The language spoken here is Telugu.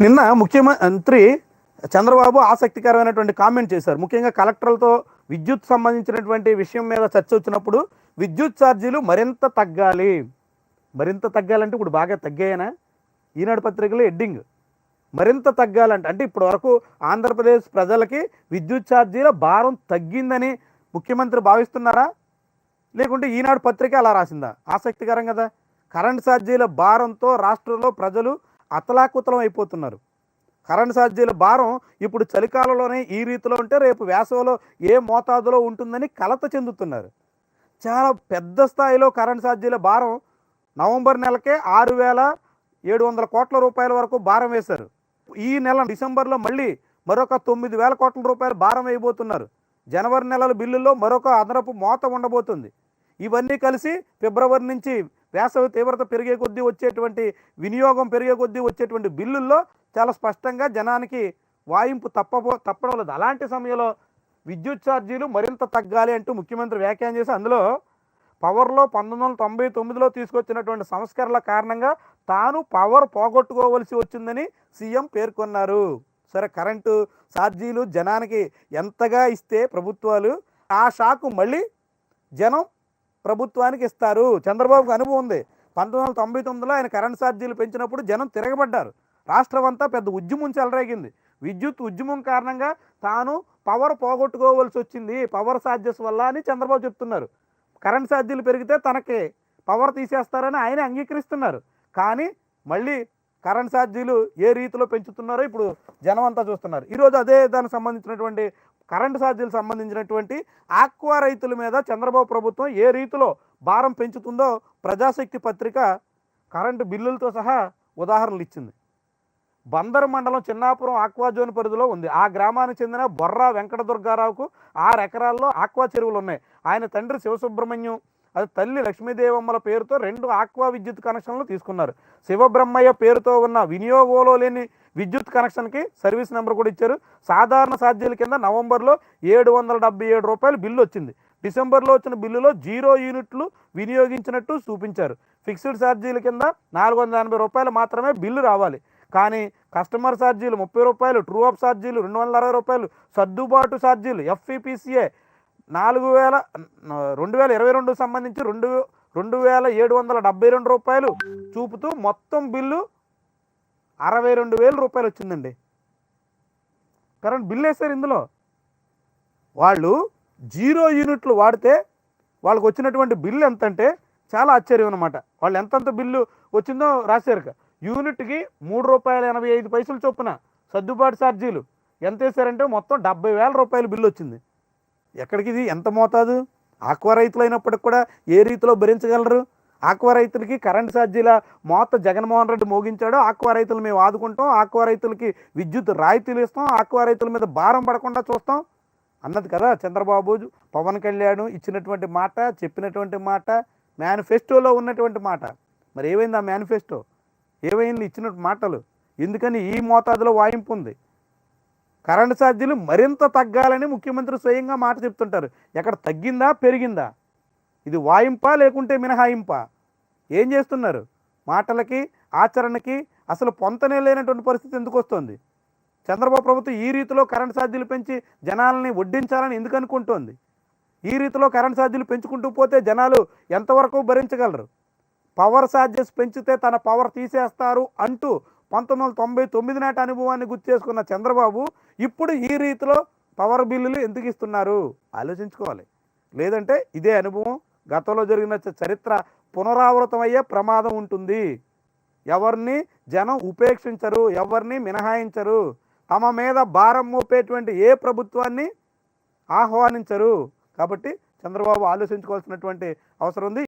నిన్న ముఖ్యమంత్రి చంద్రబాబు ఆసక్తికరమైనటువంటి కామెంట్ చేశారు. ముఖ్యంగా కలెక్టర్లతో విద్యుత్ సంబంధించినటువంటి విషయం మీద చర్చ వచ్చినప్పుడు విద్యుత్ ఛార్జీలు మరింత తగ్గాలి. మరింత తగ్గాలంటే ఇప్పుడు బాగా తగ్గాయనా? ఈనాడు పత్రికలో ఎడ్డింగ్ మరింత తగ్గాలంటే అంటే ఇప్పటి వరకు ఆంధ్రప్రదేశ్ ప్రజలకి విద్యుత్ ఛార్జీల భారం తగ్గిందని ముఖ్యమంత్రి భావిస్తున్నారా? లేకుంటే ఈనాడు పత్రిక అలా రాసిందా? ఆసక్తికరం కదా. కరెంట్ ఛార్జీల భారంతో రాష్ట్రంలో ప్రజలు అతలాకుతలం అయిపోతున్నారు. కరెంట్ ఛార్జీల భారం ఇప్పుడు చలికాలంలోనే ఈ రీతిలో ఉంటే రేపు వేసవిలో ఏ మోతాదులో ఉంటుందని కలత చెందుతున్నారు. చాలా పెద్ద స్థాయిలో కరెంట్ ఛార్జీల భారం నవంబర్ నెలకే ఆరు వేల ఏడు వందల కోట్ల రూపాయల వరకు భారం వేశారు. ఈ నెల డిసెంబర్లో మళ్ళీ మరొక తొమ్మిది వేల కోట్ల రూపాయలు భారం వేయబోతున్నారు. జనవరి నెలల బిల్లుల్లో మరొక అదనపు మోత ఉండబోతుంది. ఇవన్నీ కలిసి ఫిబ్రవరి నుంచి వేసవి తీవ్రత పెరిగే కొద్దీ వచ్చేటువంటి వినియోగం పెరిగే కొద్దీ వచ్చేటువంటి బిల్లుల్లో చాలా స్పష్టంగా జనానికి వాయింపు తప్పబో తప్పడం లేదు. అలాంటి సమయంలో విద్యుత్ ఛార్జీలు మరింత తగ్గాలి అంటూ ముఖ్యమంత్రి వ్యాఖ్యానం చేసి అందులో పవర్లో పంతొమ్మిది వందల తొంభై తొమ్మిదిలో తీసుకొచ్చినటువంటి సంస్కరణల కారణంగా తాను పవర్ పోగొట్టుకోవలసి వచ్చిందని సీఎం పేర్కొన్నారు. సరే కరెంటు ఛార్జీలు జనానికి ఎంతగా ఇస్తే ప్రభుత్వాలు ఆ షాకు మళ్ళీ జనం ప్రభుత్వానికి ఇస్తారు. చంద్రబాబుకు అనుభవం ఉంది. పంతొమ్మిది వందల తొంభై తొమ్మిదిలో ఆయన కరెంట్ ఛార్జీలు పెంచినప్పుడు జనం తిరగబడ్డారు. రాష్ట్రం అంతా పెద్ద ఉద్యమం చెలరేగింది. విద్యుత్ ఉద్యమం కారణంగా తాను పవర్ పోగొట్టుకోవాల్సి వచ్చింది. పవర్ ఛార్జెస్ వల్ల అని చంద్రబాబు చెప్తున్నారు. కరెంట్ ఛార్జీలు పెరిగితే తనకి పవర్ తీసేస్తారని ఆయన అంగీకరిస్తున్నారు. కానీ మళ్ళీ కరెంట్ ఛార్జీలు ఏ రీతిలో పెంచుతున్నారో ఇప్పుడు జనం అంతా చూస్తున్నారు. ఈరోజు అదే దానికి సంబంధించినటువంటి కరెంటు ఛార్జీలు సంబంధించినటువంటి ఆక్వా రైతుల మీద చంద్రబాబు ప్రభుత్వం ఏ రీతిలో భారం పెంచుతుందో ప్రజాశక్తి పత్రిక కరెంటు బిల్లులతో సహా ఉదాహరణలు ఇచ్చింది. బందర్ మండలం చిన్నాపురం ఆక్వా జోన్ పరిధిలో ఉంది. ఆ గ్రామానికి చెందిన బొర్రా వెంకట దుర్గారావుకు ఆరు ఎకరాల్లో ఆక్వా చెరువులు ఉన్నాయి. ఆయన తండ్రి శివసుబ్రహ్మణ్యం అది తల్లి లక్ష్మీదేవమ్మల పేరుతో రెండు ఆక్వా విద్యుత్ కనెక్షన్లు తీసుకున్నారు. శివబ్రహ్మయ్య పేరుతో ఉన్న వినియోగంలో లేని విద్యుత్ కనెక్షన్కి సర్వీస్ నెంబర్ కూడా ఇచ్చారు. సాధారణ ఛార్జీల కింద నవంబర్లో ఏడు వందల డెబ్బై ఏడు రూపాయలు బిల్లు వచ్చింది. డిసెంబర్లో వచ్చిన బిల్లులో జీరో యూనిట్లు వినియోగించినట్టు చూపించారు. ఫిక్స్డ్ ఛార్జీల కింద నాలుగు వందల ఎనభై రూపాయలు మాత్రమే బిల్లు రావాలి. కానీ కస్టమర్ ఛార్జీలు ముప్పై రూపాయలు ట్రూ అప్ ఛార్జీలు రెండు వందల అరవై రూపాయలు సర్దుబాటు ఛార్జీలు ఎఫ్ఈపిసిఏ నాలుగు వేల రెండు వేల ఇరవై రెండు సంబంధించి రెండు రెండు వేల ఏడు వందల డెబ్బై రెండు రూపాయలు చూపుతూ మొత్తం బిల్లు అరవై రెండు వేల రూపాయలు వచ్చిందండి. కరెంట్ బిల్లు వేశారు ఇందులో. వాళ్ళు జీరో యూనిట్లు వాడితే వాళ్ళకి వచ్చినటువంటి బిల్లు ఎంత అంటే చాలా ఆశ్చర్యం అనమాట వాళ్ళు ఎంతంత బిల్లు వచ్చిందో రాశారు. యూనిట్కి మూడు రూపాయల ఎనభై ఐదు పైసలు చొప్పున సర్దుబాటు ఛార్జీలు ఎంత వేశారంటే మొత్తం డెబ్బై వేల రూపాయల బిల్లు వచ్చింది. ఎక్కడికి ఇది ఎంత మోతాదు? ఆక్వా రైతులు అయినప్పటికి కూడా ఏ రీతిలో భరించగలరు? ఆక్వా రైతులకి కరెంట్ ఛార్జీల మోత జగన్మోహన్ రెడ్డి మోగించాడో. ఆక్వా రైతులు మేము ఆదుకుంటాం. ఆక్వా రైతులకి విద్యుత్ రాయితీలు ఇస్తాం. ఆక్వా రైతుల మీద భారం పడకుండా చూస్తాం. అన్నది కదా చంద్రబాబు పవన్ కళ్యాణ్ ఇచ్చినటువంటి మాట చెప్పినటువంటి మాట మేనిఫెస్టోలో ఉన్నటువంటి మాట. మరి ఏమైంది ఆ మేనిఫెస్టో? ఏమైంది? ఇచ్చిన మాటలు. ఎందుకని ఈ మోతాదులో వాయింపు ఉంది? కరెంటు ఛార్జీలు మరింత తగ్గాలని ముఖ్యమంత్రి స్వయంగా మాట చెప్తుంటారు. ఎక్కడ తగ్గిందా పెరిగిందా? ఇది వాయింపా లేకుంటే మినహాయింపా? ఏం చేస్తున్నారు? మాటలకి ఆచరణకి అసలు పొంతనే లేనటువంటి పరిస్థితి ఎందుకు వస్తుంది? చంద్రబాబు ప్రభుత్వం ఈ రీతిలో కరెంట్ ఛార్జీలు పెంచి జనాలని వడ్డించాలని ఎందుకు అనుకుంటోంది? ఈ రీతిలో కరెంట్ ఛార్జీలు పెంచుకుంటూ పోతే జనాలు ఎంతవరకు భరించగలరు? పవర్ ఛార్జెస్ పెంచితే తన పవర్ తీసేస్తారు అంటూ పంతొమ్మిది వందల తొంభై తొమ్మిది నాటి అనుభవాన్ని గుర్తు చేసుకున్న చంద్రబాబు ఇప్పుడు ఈ రీతిలో పవర్ బిల్లులు ఎందుకు ఇస్తున్నారు? ఆలోచించుకోవాలి. లేదంటే ఇదే అనుభవం. గతంలో జరిగిన చరిత్ర పునరావృతమయ్యే ప్రమాదం ఉంటుంది. ఎవరిని జనం ఉపేక్షించరు ఎవరిని మినహాయించరు తమ మీద భారం మోపేటువంటి ఏ ప్రభుత్వాన్ని ఆహ్వానించరు. కాబట్టి చంద్రబాబు ఆలోచించుకోవాల్సినటువంటి అవసరం ఉంది.